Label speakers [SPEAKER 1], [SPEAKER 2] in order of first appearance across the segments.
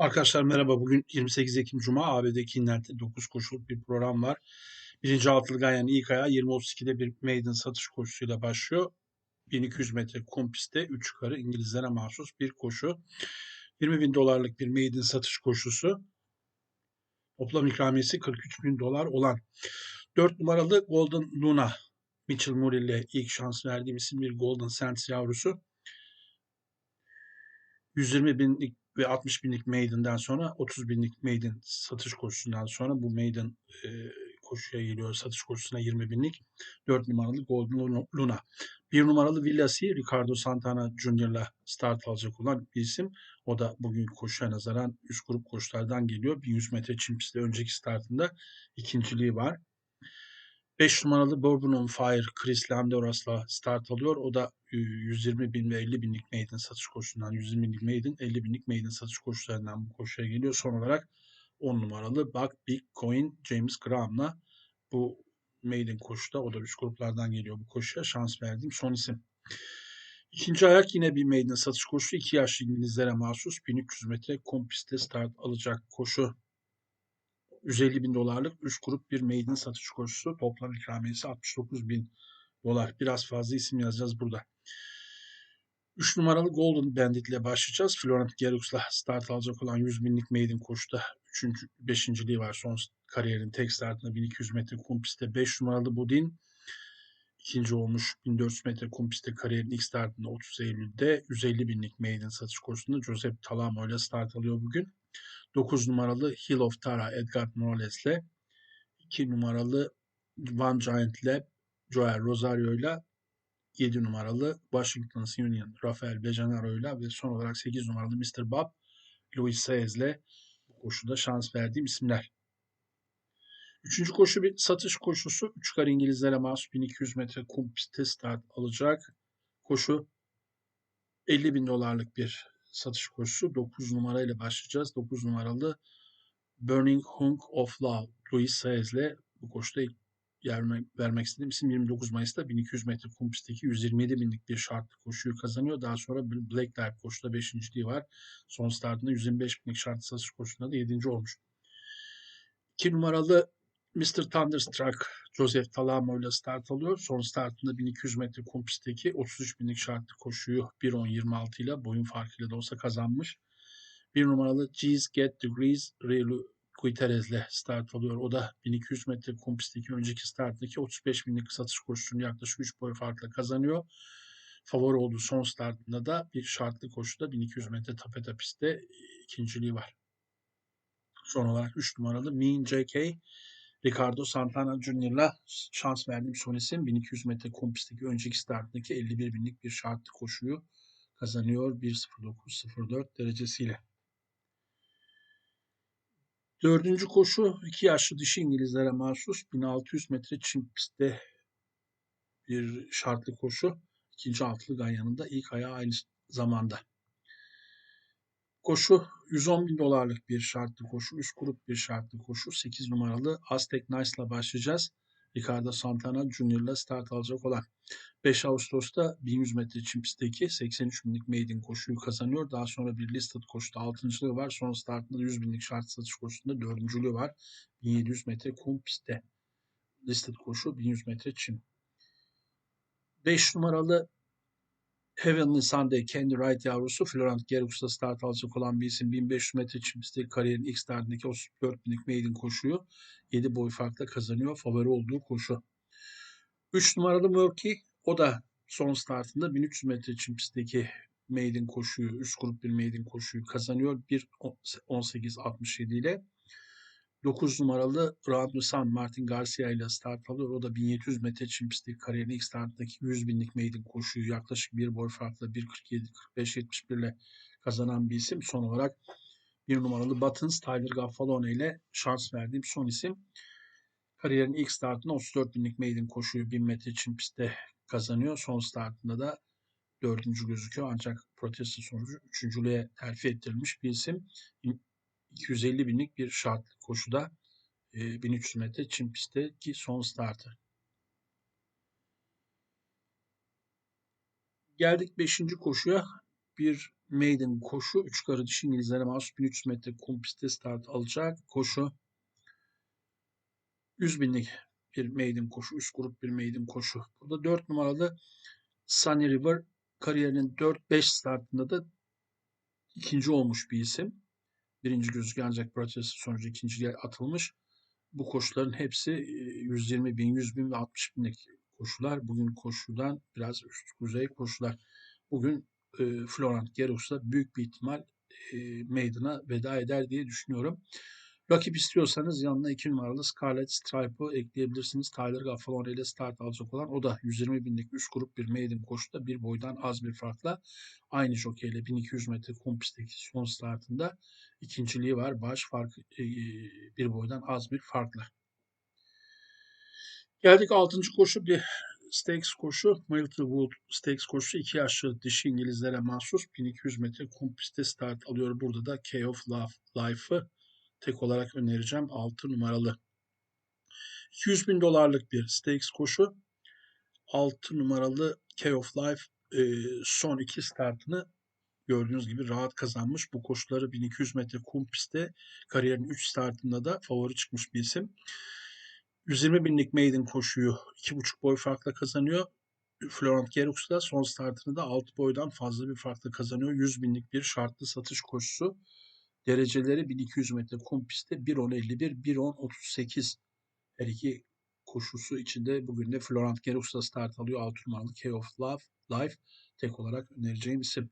[SPEAKER 1] Arkadaşlar merhaba. Bugün 28 Ekim Cuma. AB'deki Inler'de 9 koşuluk bir program var. Birinci altılı Ganyan ilk ayağı 20.32'de bir maiden satış koşusuyla başlıyor. 1200 metre kum pistte 3 karı İngilizlere mahsus bir koşu. 20 bin dolarlık bir maiden satış koşusu. Toplam ikramiyesi 43 bin dolar olan 4 numaralı Golden Luna Mitchell Moore ile ilk şans verdiğim isim bir Golden Sands yavrusu. 120 binlik ve 60 binlik maiden'dan sonra 30 binlik maiden satış koşusundan sonra bu maiden e, koşuya geliyor. Satış koşusuna 20 binlik. 4 numaralı Golden Luna. 1 numaralı Villasi Ricardo Santana Jr.'la start alacak olan bir isim. O da bugün koşuya nazaran üst grup koşulardan geliyor. 1100 metre çim önceki startında ikinciliği var. 5 numaralı Bourbon on Fire Chris Landoras'la start alıyor. O da 120 bin ve 50 binlik maiden satış koşusundan 120 binlik maiden 50 binlik maiden satış koşularından bu koşuya geliyor. Son olarak 10 numaralı Buck Big Coin James Graham'la bu maiden koşuda o da üst gruplardan geliyor bu koşuya şans verdiğim son isim. İkinci ayak yine bir maiden satış koşusu. 2 yaşlı İngilizlere mahsus 1300 metre kompiste start alacak koşu. 150 bin dolarlık 3 grup bir maiden satış koşusu. Toplam ikramiyesi 69 bin dolar. Biraz fazla isim yazacağız burada. 3 numaralı Golden Bandit ile başlayacağız. Florent Gerux'la start alacak olan 100 binlik maiden koşuda 3. 5.liği var. Son kariyerin tek startında 1200 metre kum pistte 5 numaralı Budin ikinci olmuş 1400 metre kum pistte kariyerin ilk startında 30 Eylül'de 150 binlik maiden satış koşusunda Josep Talamo ile start alıyor bugün. 9 numaralı Hill of Tara Edgar Morales ile 2 numaralı Van Giant ile Joel Rosario ile 7 numaralı Washington Union Rafael Bejanaro ile ve son olarak 8 numaralı Mr. Bob Luis Saez ile koşuda şans verdiğim isimler. Üçüncü koşu bir satış koşusu. Üç kar İngilizlere mahsus 1200 metre kum pistte start alacak. Koşu 50 bin dolarlık bir satış koşusu. 9 numarayla başlayacağız. 9 numaralı Burning Hunk of Love Louis Saez ile bu koşuda yer vermek istediğim isim 29 Mayıs'ta 1200 metre kum pistteki 127 binlik bir şartlı koşuyu kazanıyor. Daha sonra Black Dive koşuda 5.liği var. Son startında 125 binlik şartlı satış koşusunda da 7. olmuş. 2 numaralı Mr. Thunderstruck Joseph Talamo ile start alıyor. Son startında 1200 metre kum pistteki 33 binlik şartlı koşuyu 1.10.26 ile boyun farkıyla da olsa kazanmış. Bir numaralı G's Get Degrees Relu Guterres ile start alıyor. O da 1200 metre kum pistteki önceki starttaki 35 binlik satış koşusunu yaklaşık 3 boy farkla kazanıyor. Favori olduğu son startında da bir şartlı koşuda 1200 metre tapeta pistte ikinciliği var. Son olarak 3 numaralı Mean J.K. Ricardo Santana Jr.'la şans verdiğim son isim 1200 metre kum pistteki önceki startındaki 51 binlik bir şartlı koşuyu kazanıyor 1.09.04 derecesiyle. Dördüncü koşu iki yaşlı dişi İngilizlere mahsus 1600 metre çim pistte bir şartlı koşu. İkinci altılı ganyanında ilk ayağı aynı zamanda. Koşu 110 bin dolarlık bir şartlı koşu. Üst grup bir şartlı koşu. 8 numaralı Aztec Nice ile başlayacağız. Ricardo Santana Junior ile start alacak olan. 5 Ağustos'ta 1100 metre çim pistteki 83 binlik maiden koşuyu kazanıyor. Daha sonra bir listed koşuda 6.lığı var. Son startında 100 binlik şart satış koşusunda 4.lüğü var. 1700 metre kum pistte. Listed koşu 1100 metre çim. 5 numaralı Heavenly Sunday Candy Wright yavrusu Florent Gerus'ta start alacak olan bir isim. 1500 metre çim pistteki kariyerin ilk startındaki 34 binlik maiden koşuyu 7 boy farkla kazanıyor. Favori olduğu koşu. 3 numaralı Murky o da son startında 1300 metre çim pistteki maiden koşuyu, üst grup bir maiden koşuyu kazanıyor. 1.18.67 ile. 9 numaralı Round San Martin Garcia ile start alıyor. O da 1700 metre çim pistteki kariyerin ilk startındaki 100 binlik maiden koşuyu yaklaşık bir boy farkla 1.47-45-71 ile kazanan bir isim. Son olarak bir numaralı Buttons Tyler Gaffalone ile şans verdiğim son isim. Kariyerin ilk startında 34 binlik maiden koşuyu 1000 metre çim pistte kazanıyor. Son startında da dördüncü gözüküyor ancak protesto sonucu üçüncülüğe terfi ettirilmiş bir isim. 250 binlik bir şartlı koşuda 1300 metre çim pistteki son startı. Geldik 5. koşuya. Bir maiden koşu 3 karı dişi İngilizlere mahsus 1300 metre kum pistte start alacak. Koşu 100 binlik bir maiden koşu, üst grup bir maiden koşu. Burada 4 numaralı Sunny River kariyerinin 4-5 startında da ikinci olmuş bir isim. Birinci gözüküyor ancak protesti sonucu ikinciliğe atılmış. Bu koşuların hepsi 120 bin, 100 bin ve 60 binlik koşular. Bugün koşudan biraz üst kuzey koşular. Bugün e, Florent Gerux da büyük bir ihtimal e, meydana veda eder diye düşünüyorum. Rakip istiyorsanız yanına 2 numaralı Scarlet Stripe'ı ekleyebilirsiniz. Tyler Gaffalone ile start alacak olan o da 120 binlik üst grup bir maiden koşuda bir boydan az bir farkla aynı jokeyle 1200 metre kum pistteki son startında ikinciliği var. Baş fark e, bir boydan az bir farkla. Geldik 6. koşu bir Stakes koşu. Myrtlewood Stakes koşu 2 yaşlı dişi İngilizlere mahsus 1200 metre kum pistte start alıyor. Burada da Key of Love Life'ı tek olarak önereceğim. 6 numaralı. 200 bin dolarlık bir stakes koşu. 6 numaralı Key of Life e, son iki startını gördüğünüz gibi rahat kazanmış. Bu koşuları 1200 metre kum pistte kariyerin 3 startında da favori çıkmış bir isim. 120 binlik maiden koşuyu 2,5 boy farkla kazanıyor. Florent Gerux da son startını da 6 boydan fazla bir farkla kazanıyor. 100 binlik bir şartlı satış koşusu. Dereceleri 1200 metre kum pistte 1.10.51, 1.10.38 her iki koşusu içinde bugün de Florent Gerux da start alıyor. 6 numaralı Key of Love, Life tek olarak önereceğim isim.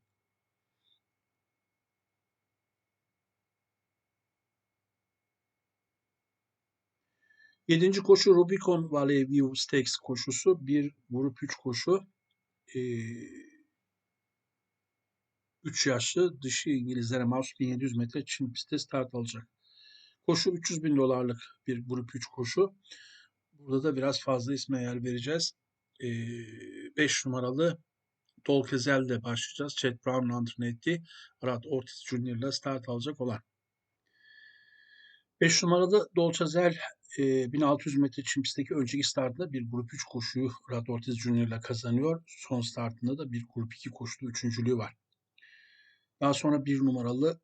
[SPEAKER 1] Yedinci koşu Rubicon Valley View Stakes koşusu. Bir grup 3 koşu. Ee, 3 yaşlı dışı İngilizlere mahsus 1700 metre Çin pistte start alacak. Koşu 300 bin dolarlık bir grup 3 koşu. Burada da biraz fazla isme yer vereceğiz. 5 ee, numaralı Dolkezel'de başlayacağız. Chad Brown'un antrenör ettiği Arad Ortiz ile start alacak olan. 5 numaralı Dolcezel 1600 metre çim pistteki önceki startında bir grup 3 koşuyu Rad Ortiz ile kazanıyor. Son startında da bir grup 2 koşulu üçüncülüğü var. Daha sonra bir numaralı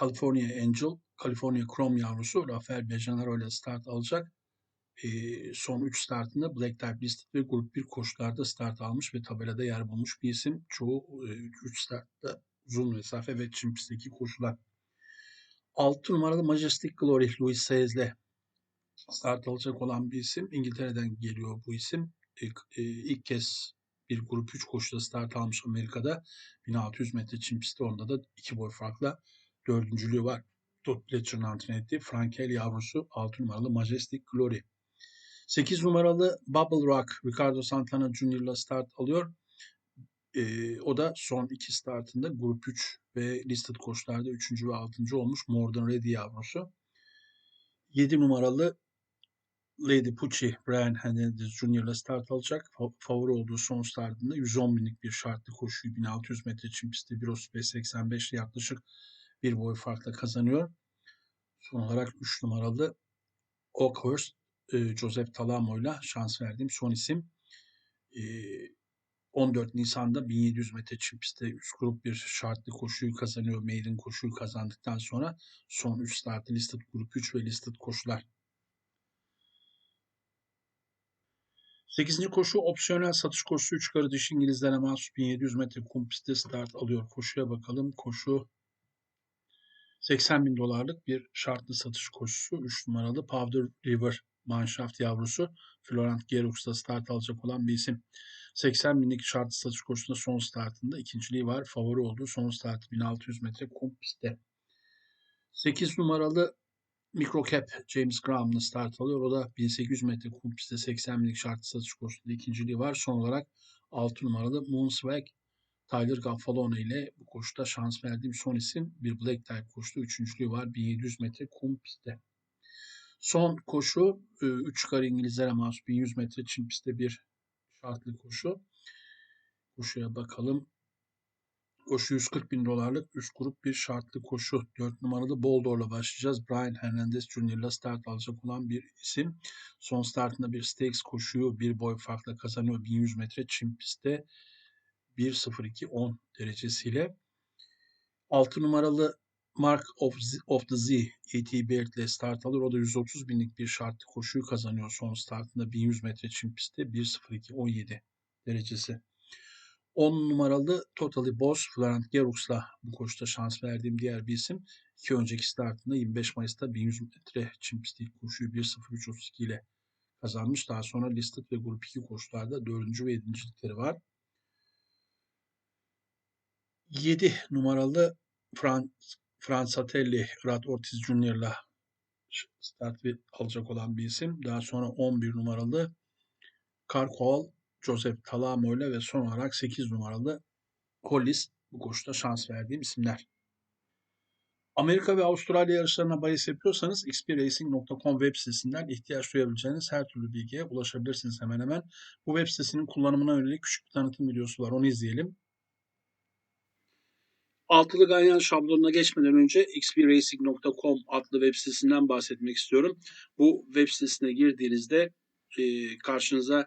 [SPEAKER 1] California Angel, California Chrome yavrusu Rafael Bejanaro ile start alacak. E, son 3 startında Black Type Listed ve Grup 1 koşularda start almış ve tabelada yer bulmuş bir isim. Çoğu 3 e, startta uzun mesafe ve çim koşular. 6 numaralı Majestic Glory Louis Saez ile start alacak olan bir isim. İngiltere'den geliyor bu isim. İlk, e, ilk kez bir grup 3 koşuda start almış Amerika'da. 1600 metre çim pisti onda da iki boy farkla dördüncülüğü var. Todd Pletcher'ın ettiği Frankel yavrusu 6 numaralı Majestic Glory. 8 numaralı Bubble Rock Ricardo Santana Jr. ile start alıyor. Ee, o da son iki startında grup 3 ve listed koşularda 3. ve 6. olmuş Morden Ready yavrusu. 7 numaralı Lady Pucci Brian Hernandez Jr. ile start alacak. Favori olduğu son startında 110 binlik bir şartlı koşuyu 1600 metre çim pistte 1.35-85 yaklaşık bir boy farkla kazanıyor. Son olarak 3 numaralı Oakhurst e, Joseph Talamo ile şans verdiğim son isim. 14 e, Nisan'da 1700 metre çim pistte 3 grup bir şartlı koşuyu kazanıyor. Maiden koşuyu kazandıktan sonra son 3 startı listed grup 3 ve listed koşular 8. koşu opsiyonel satış koşusu 3 karı dişi İngilizlere mahsus 1700 metre kum pistte start alıyor. Koşuya bakalım. Koşu 80 bin dolarlık bir şartlı satış koşusu. 3 numaralı Powder River Manshaft yavrusu Florent Gerux'ta start alacak olan bir isim. 80 binlik şartlı satış koşusunda son startında ikinciliği var. Favori olduğu son startı 1600 metre kum pistte. 8 numaralı Microcap James Graham'la start alıyor. O da 1800 metre kum pistte 80 binlik şartlı satış koşusunda ikinciliği var. Son olarak 6 numaralı Moonswag Tyler Gaffalone ile bu koşuda şans verdiğim son isim bir Black Type koşuda üçüncülüğü var 1700 metre kum pistte. Son koşu 3 e, kare İngilizlere mahsus 1100 metre çim pistte bir şartlı koşu. Koşuya bakalım. Koşu 140 bin dolarlık üst grup bir şartlı koşu. 4 numaralı Boldor'la başlayacağız. Brian Hernandez ile start alacak olan bir isim. Son startında bir stakes koşuyu bir boy farkla kazanıyor. 1100 metre çim pistte 1.02.10 derecesiyle. 6 numaralı Mark of, Z, of the Z E.T. Baird ile start alır. O da 130 binlik bir şartlı koşuyu kazanıyor son startında 1100 metre çim pistte 1.02.17 derecesi. 10 numaralı Totally Boss Florent Gerox'la bu koşuda şans verdiğim diğer bir isim. İki önceki startında 25 Mayıs'ta 1100 metre çim pistte ilk koşuyu 1.03.32 ile kazanmış. Daha sonra Listed ve Grup 2 koşularda 4. ve 7. var. 7 numaralı Fran Fransatelli Rad Ortiz Junior'la start alacak olan bir isim. Daha sonra 11 numaralı Carcoal Joseph Talamo ile ve son olarak 8 numaralı Collis bu koşuda şans verdiğim isimler. Amerika ve Avustralya yarışlarına bahis yapıyorsanız xpracing.com web sitesinden ihtiyaç duyabileceğiniz her türlü bilgiye ulaşabilirsiniz hemen hemen. Bu web sitesinin kullanımına yönelik küçük bir tanıtım videosu var. Onu izleyelim. Altılı ganyan şablonuna geçmeden önce xpracing.com adlı web sitesinden bahsetmek istiyorum. Bu web sitesine girdiğinizde karşınıza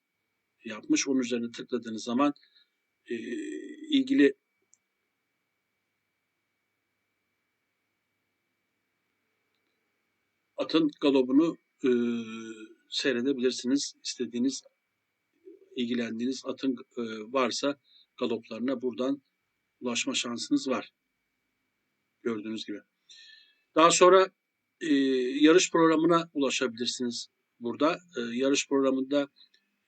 [SPEAKER 1] yapmış. Onun üzerine tıkladığınız zaman e, ilgili atın galobunu e, seyredebilirsiniz. İstediğiniz, ilgilendiğiniz atın e, varsa galoplarına buradan ulaşma şansınız var. Gördüğünüz gibi. Daha sonra e, yarış programına ulaşabilirsiniz burada. E, yarış programında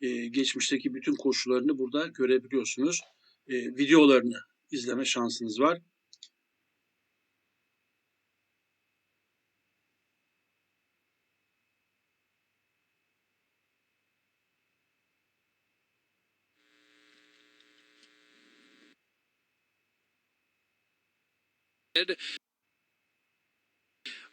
[SPEAKER 1] e, geçmişteki bütün koşularını burada görebiliyorsunuz. E, videolarını izleme şansınız var.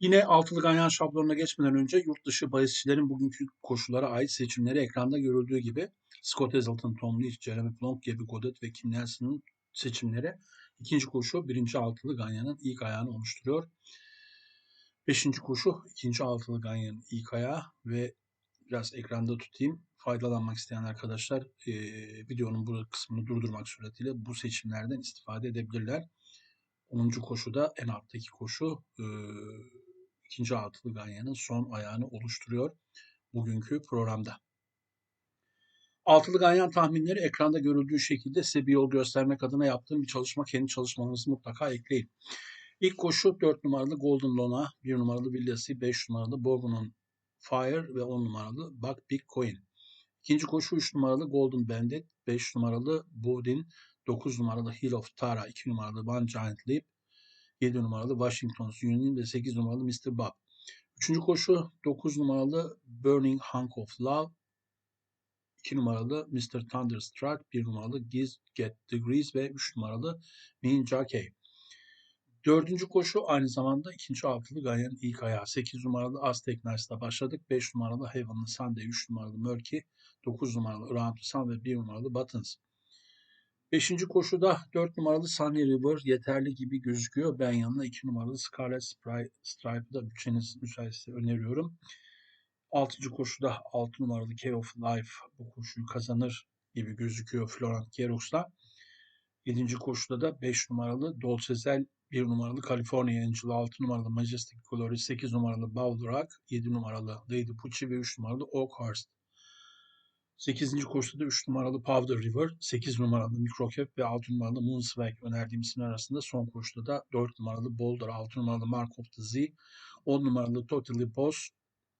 [SPEAKER 1] Yine altılı ganyan şablonuna geçmeden önce yurt dışı bahisçilerin bugünkü koşullara ait seçimleri ekranda görüldüğü gibi Scott Hazelton, Tom Leach, Jeremy Plonk, Gabby Godet ve Kim Nelson'ın seçimleri ikinci koşu birinci altılı ganyanın ilk ayağını oluşturuyor. Beşinci koşu ikinci altılı ganyanın ilk ayağı ve biraz ekranda tutayım. Faydalanmak isteyen arkadaşlar eee, videonun bu kısmını durdurmak suretiyle bu seçimlerden istifade edebilirler. 10. koşuda en alttaki koşu e, ikinci altılı ganyanın son ayağını oluşturuyor bugünkü programda. Altılı ganyan tahminleri ekranda görüldüğü şekilde size bir yol göstermek adına yaptığım bir çalışma. Kendi çalışmanızı mutlaka ekleyin. İlk koşu 4 numaralı Golden Lona, 1 numaralı Villasy, 5 numaralı Bourbon'un Fire ve 10 numaralı Buck Big Coin. İkinci koşu 3 numaralı Golden Bandit, 5 numaralı Boudin, 9 numaralı Hill of Tara, 2 numaralı One Giant Leap, 7 numaralı Washington's Union ve 8 numaralı Mr. Bob. Üçüncü koşu 9 numaralı Burning Hunk of Love, 2 numaralı Mr. Thunderstruck, 1 numaralı Giz Get Degrees ve 3 numaralı Mean Jockey. Dördüncü koşu aynı zamanda ikinci altılı Ganyan'ın ilk ayağı. 8 numaralı Aztec Knights'la başladık. 5 numaralı Heavenly Sunday, 3 numaralı Murky, 9 numaralı Around the Sun ve 1 numaralı Buttons. Beşinci koşuda 4 numaralı Sunny River yeterli gibi gözüküyor. Ben yanına 2 numaralı Scarlet Stripe'ı da bütçeniz müsaitse öneriyorum. Altıncı koşuda 6 numaralı Key of Life bu koşuyu kazanır gibi gözüküyor Florent Gerox'la. 7. koşuda da 5 numaralı Dolcezel, 1 numaralı California Angel, 6 numaralı Majestic Glory, 8 numaralı Baldurak, 7 numaralı Lady Pucci ve 3 numaralı Oakhurst. 8. koşuda da 3 numaralı Powder River, 8 numaralı Microcap ve 6 numaralı Moonswag önerdiğim isimler arasında son koşuda da 4 numaralı Boulder, 6 numaralı Mark of the Z, 10 numaralı Totally Boss,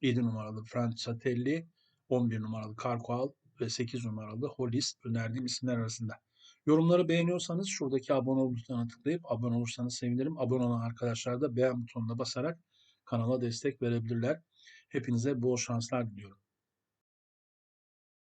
[SPEAKER 1] 7 numaralı Francatelli, 11 numaralı Carqual ve 8 numaralı Hollis önerdiğim isimler arasında. Yorumları beğeniyorsanız şuradaki abone ol butonuna tıklayıp abone olursanız sevinirim. Abone olan arkadaşlar da beğen butonuna basarak kanala destek verebilirler. Hepinize bol şanslar diliyorum.